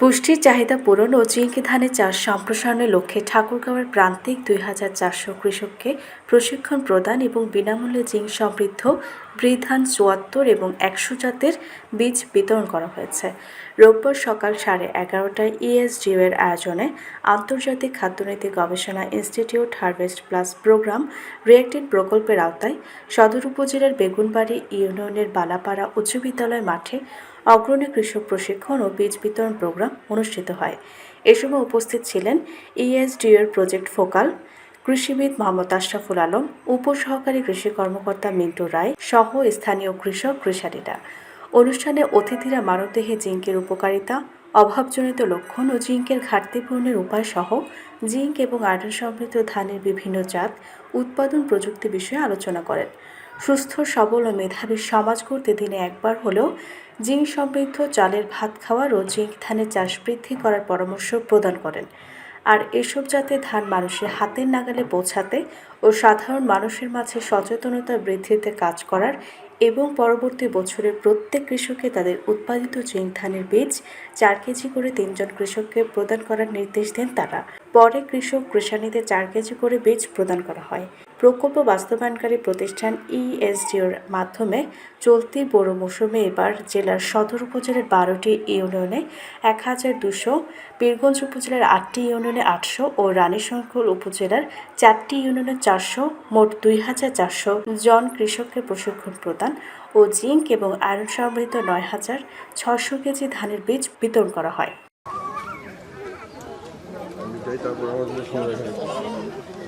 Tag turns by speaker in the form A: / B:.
A: পুষ্টির চাহিদা পূরণ ও জিঙ্কি ধানের চাষ সম্প্রসারণের লক্ষ্যে ঠাকুরগাঁওয়ের প্রান্তিক দুই হাজার চারশো কৃষককে প্রশিক্ষণ প্রদান এবং বিনামূল্যে জিঙ্ক সমৃদ্ধ বৃধান চুয়াত্তর এবং একশো জাতের বীজ বিতরণ করা হয়েছে। রোববার সকাল সাড়ে এগারোটায় ইএসডিও এর আয়োজনে আন্তর্জাতিক খাদ্যনীতি গবেষণা ইনস্টিটিউট হারভেস্ট প্লাস প্রোগ্রাম রিয়েক্টেড প্রকল্পের আওতায় সদর উপজেলার বেগুনবাড়ি ইউনিয়নের বালাপাড়া উচ্চ বিদ্যালয় মাঠে অগ্রণী কৃষক প্রশিক্ষণ ও বীজ বিতরণ প্রোগ্রাম অনুষ্ঠিত হয়। এ সময় উপস্থিত ছিলেন ইএসডিওর প্রজেক্ট ফোকাল কৃষিবিদ মোহাম্মদ আশরাফুল আলম, উপসহকারী কৃষি কর্মকর্তা মিন্টু রায় সহ স্থানীয় কৃষক কৃষারীরা অনুষ্ঠানে অতিথিরা মানবদেহে জিঙ্কের উপকারিতা, অভাবজনিত লক্ষণ ও জিঙ্কের ঘাটতি পূরণের উপায় সহ জিঙ্ক এবং আয়রন সমৃদ্ধ ধানের বিভিন্ন জাত, উৎপাদন প্রযুক্তি বিষয়ে আলোচনা করেন। সুস্থ, সবল ও মেধাবী সমাজ করতে দিনে একবার হলেও জিঙ্ক সমৃদ্ধ চালের ভাত খাওয়ার ও জিঙ্ক ধানের চাষ বৃদ্ধি করার পরামর্শ প্রদান করেন। আর এসব জাতে ধান মানুষের হাতের নাগালে পৌঁছাতে ও সাধারণ মানুষের মাঝে সচেতনতা বৃদ্ধিতে কাজ করার এবং পরবর্তী বছরে প্রত্যেক কৃষককে তাদের উৎপাদিত জিঙ্ক ধানের বীজ চার কেজি করে তিনজন কৃষককে প্রদান করার নির্দেশ দেন তারা। পরে কৃষক কৃষানীদের চার কেজি করে বীজ প্রদান করা হয়। প্রকল্প বাস্তবায়নকারী প্রতিষ্ঠান ইএসডিওর মাধ্যমে চলতি বড় মৌসুমে এবার জেলার সদর উপজেলার বারোটি ইউনিয়নে এক হাজার দুশো পীরগঞ্জ উপজেলার আটটি ইউনিয়নে আটশো ও রানীশঙ্কর উপজেলার চারটি ইউনিয়নে চারশো, মোট দুই হাজার চারশো জন কৃষককে প্রশিক্ষণ প্রদান ও জিঙ্ক এবং আয়রন সমৃদ্ধ নয় হাজার ছশো কেজি ধানের বীজ বিতরণ করা হয়।
B: তারপর আমার জন্য সময় রাখেন